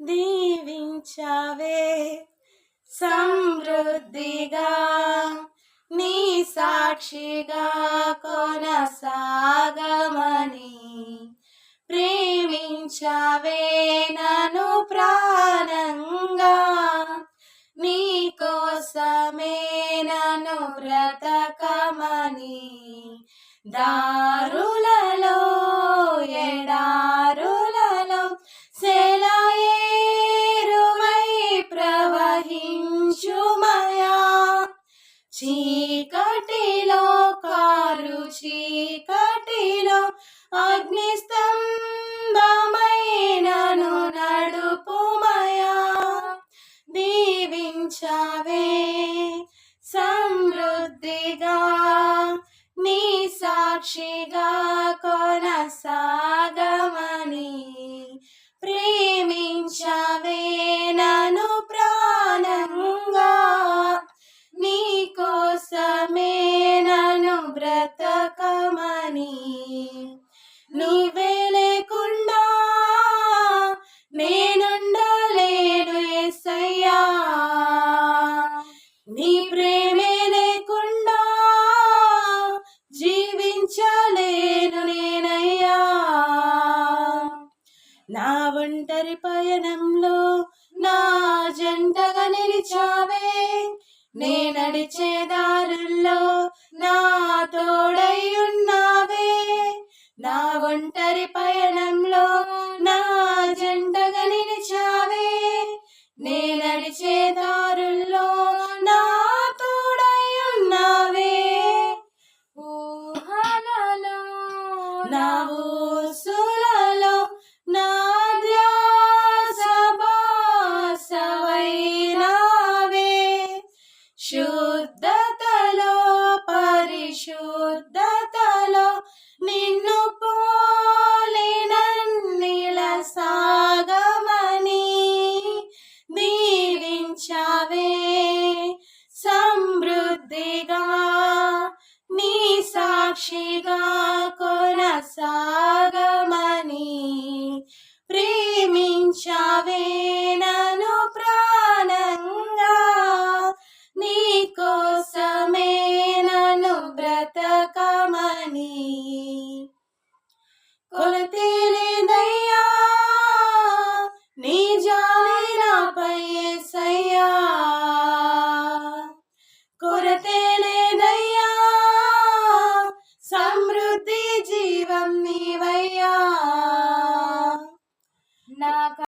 దీవించవే. సమృద్ధిగా నీ సాక్షిగా కొనసాగమని ప్రేమించవే నను ప్రాణంగా. నీ కోసమే నను బ్రతకమని దారు చీకటిలో కారు చీకటిలో అగ్నిస్తంభమైనను నడుపుమయా దీవించవే సమృద్ధిగా నీ సాక్షిగా కొన బ్రతకమని నీవే లేకుండా నేనుండలేను ఏసయ్యా. నీ ప్రేమే లేకుండా జీవించలేను నేనయ్యా. నా ఒంటరి పయనంలో నా జంటగా నిలిచావే. నేనడిచే దారుల్లో నా తోడై ఉన్నావే నా ఒంటరి పయనంలో నా జంటగా నిలిచావే. నే నడిచే దారుల్లో నా తోడై ఉన్నావే ఊహలలో నా ఊసులలో నా ధ్యాస శుద్ధ శుద్ధతలో నిన్ను పోలినన్నిల సాగమని దీవించవే సమృద్ధిగా నీ సాక్షిగా కొనసా జీవం నీవయ్యా. నా